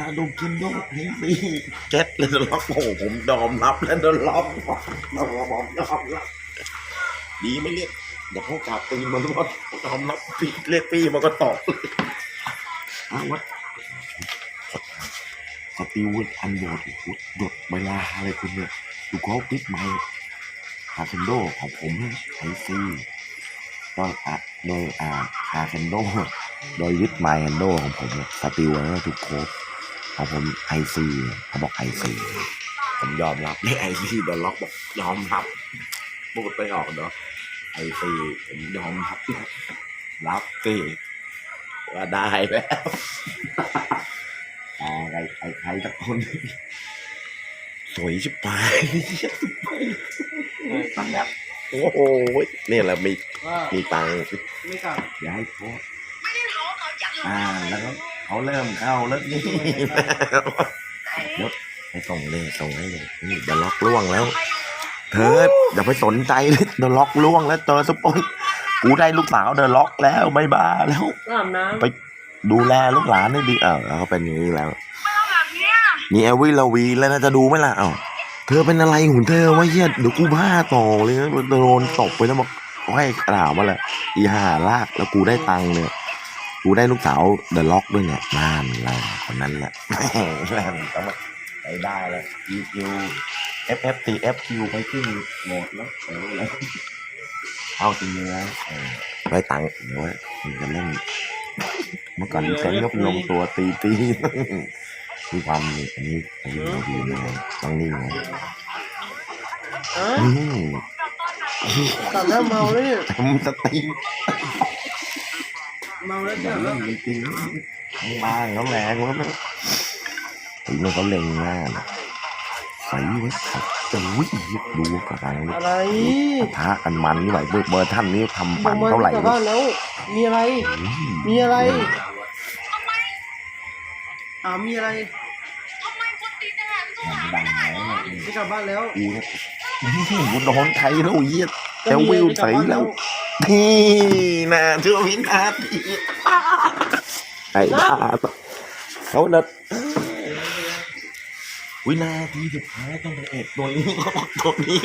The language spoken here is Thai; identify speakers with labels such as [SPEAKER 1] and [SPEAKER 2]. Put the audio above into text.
[SPEAKER 1] าดมกินดมให้ฟรีเก็ตเลยโดนล็อกโอ้โหผมยอมรับแล้วโดนล็อกยอมรับยอมรับดีไม่เรียกเดี๋ยวเขาจับตีมันว่ายอมรับพี่เรียกพี่มันก็ตอบอ้าววัดสติวอันโดดหยดเวลาอะไรคุณเนี่ยดูเขาปิดไมค์คาเซนโดของผมไอซีก็อะโดยอ่าคาเซนโดโดยวิดไมแฮนโดของผมเนี่ยสติวแล้วทุกโค้ ของผมไอซีเขาบอกไอซีผมยอมรับนี่ไอซีเดอะล็อกบอกยอมรับพูดไปออกเนาะไอซีผมยอมรับรับสิว่าได้แล้วอ่าใครใครใครสักคนสวยชิบหายตังแบบโอ้โหนี่แหละมี
[SPEAKER 2] ว่า
[SPEAKER 1] มีตังค์
[SPEAKER 2] ไม่กลับ
[SPEAKER 1] อย่าให้โพสต์อ่าแล้วก็ เขาเริ่มเข้าแล้วนี่ยกไปส่งเลยส่งให้เลยนี่เดี๋ยวล็อกล่วงแล้ว เธออย่าไปสนใจเลยเดี๋ยวล็อกล่วงแล้วเจอสปอยกูได้ลูกสาวเดินล็อกแล้วไม่บ้าแล้ว
[SPEAKER 2] อาบน้
[SPEAKER 1] ไปดูแลลูกหลานให้ดีเออแล้วเขาเป็นอย่างนี้แล้วนี่เอวิลาวีแล้วนะจะดูไหมล่ะเอ้าเธอเป็นอะไรของเธอวะเฮียเดี๋ยวกูบ้าต่อเลยนะโดนตบไปแล้วบอกเขาให้กล่าวมาแหละอีห่าลากแล้วกูได้ตังค์เนี่ย กูได้ลูกสาวเดอะล็อกด้วยเนี่ยนั่นแหละคนนั้นแหละนั่นต้องมาไปได้แล้ว EQ FFT FQ ไปขึ้นโหมดแล้วเออแล้วเอาจริงๆแล้วเออได้ตังค์เดี๋ยวว่ามึงจะเล่นเมื่อก่อนเซนก็เป็นลงตัวตีตีมีความนี่อันนี้อันนี้เราดีนะต้องนิ่งนะำ
[SPEAKER 2] อะ
[SPEAKER 1] อืม
[SPEAKER 2] กลับแล้วเมาแล้วเนี่ย
[SPEAKER 1] ทำสตรีม
[SPEAKER 2] เมาแล้ว
[SPEAKER 1] อย่าเล่นจริงๆข้างบ้างเขาแรงแล้วนะถึงเขาเล็งหน้านะใส่ไว้ขัดจะวิ่งดูกระดัน
[SPEAKER 2] อะไร
[SPEAKER 1] ปะทะกันมันนี่ไหวเบอร์เบอร์ท่านนี้ทำ
[SPEAKER 2] บ
[SPEAKER 1] มันเท่าไหร่
[SPEAKER 2] กลับ
[SPEAKER 1] วะ
[SPEAKER 2] บ้านแล้ว มีอะไร
[SPEAKER 1] อืม
[SPEAKER 2] มีอะไรอ่ามีอะไร
[SPEAKER 1] ดังแล้ว
[SPEAKER 2] จะกลับบ้านแล้ว
[SPEAKER 1] กูเนี่ยโดนใครแล้วเยี่ยเอลวิวใส่แล้ว นี่นะชั่ววินาทีไอ้บ้าเขาเด็ดวินาทีสุดท้ายต้องไปเอ็ดตัวนี้เขาบอกตัวนี้